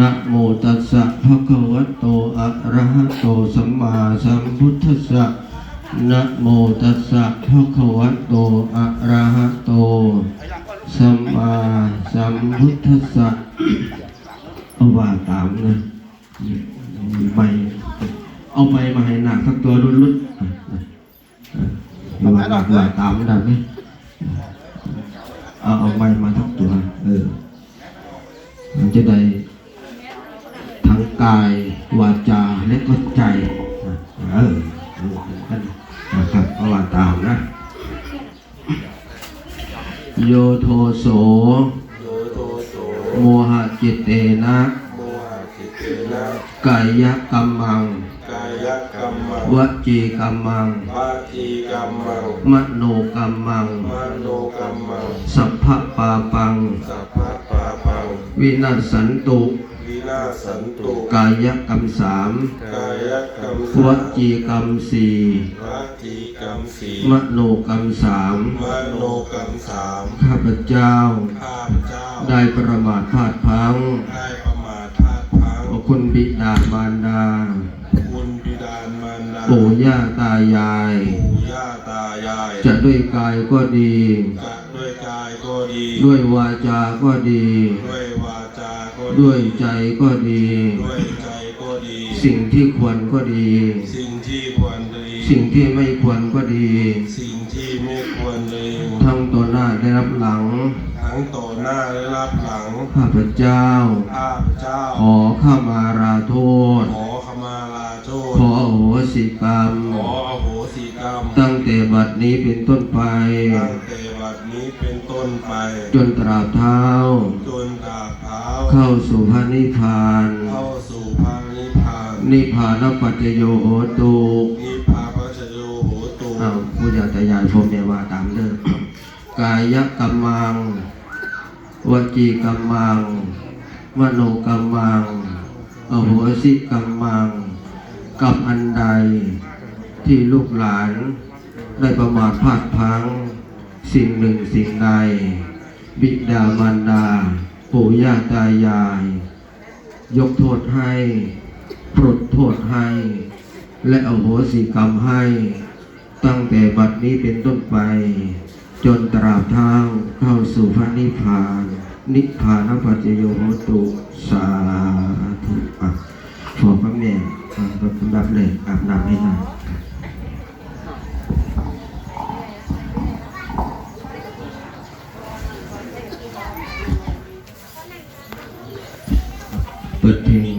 นะโมตัสสะภะคะวะโตอะระหะโตสัมมาสัมพุทธัสสะนะโมตัสสะภะคะวะโตอะระหะโตสัมมาสัมพุทธัสสะเอาว่าตามนะไม่เอาไปมาให้หนักสักตัวรุ่นรุ่นเอาว่าหนักว่าตามได้ไหมเอาเอาไม้มาทักตัวเออมันจะได้ งกาย วาจาและก็ใจนะเออรู้กันนะครับเพราะว่าตามนะโยโทโสโยโทโสโมหะจิตเตนะโมหะจิตเตนะกายกัมมังกายกรรมัง วจีกัมมังวาจีกรรมังมโนกัมมัง มโนกรรมัง สัพพะปาปังสัพพะปาปังวินัสสันตุวิ นาศสันตุกายกรรมสามกายกรรมวจีกรรมสี่วาจีกรรมสี่มโนกรรมสามมโนกรรมสามข้าพเจ้าข้าพเจ้า ได้ประมาทพลาดพลังได้ประมาทพลาดพลั้งขอคุณบิดามารดาคุณบิดามารดาปู่ย่าตายายปู่ย่าตายาย จะด้วยกายก็ดีจะด้วยกายก็ดี ด้วยวาจาก็ดี ด้วยวาจาก็ ด้วยใจก็ดี ด้วยใจก็ดี สิ่งที่ควรก็ดี สิ่งที่ควรดีสิ่งที่ไม่ควรก็ดี สิ่งที่ไม่ควรดีทั้งตัวหน้าได้รับหลัง ทั้งต่อหน้าและรับหลังข้าพเจ้า ข้าพเจ้า ขอข้ามาราโทษ ขอขมาลาโทษ ขออโหสิกรรม ขออโหสิกรรม ตั้งแต่บัดนี้เป็นต้นไปตั้งแต่บัด นี้เป็นต้นไป จนตราบเท้า จนตราบเท้า เข้าสู่พระนิพพาน เข้าสู่พระนิพพาน นิพพานปัจจโยโหตุนิพพาปัจจโยโหตุอ้าวผู้ยาตายายผมเนี่ยว่าตามเด้อกายกรรมัง วจีกรรมัง มโนกรรมังอโหสิกรรมังกับอันใดที่ลูกหลานได้ประมาทพลาดพลัง สิ่งหนึ่งสิ่งใด บิดามารดา ปู่ย่าตายาย ยกโทษให้ปลดโทษให้ และอโหสิกรรมให้ ตั้งแต่บัดนี้เป็นต้นไป จนตราบเท้าเข้าสู่พระนิพพาน นิพพานปัจจโยโหตุสาธุอะขอพระแม่อะรับรับเลยอาบน้ำให้หน่อย เ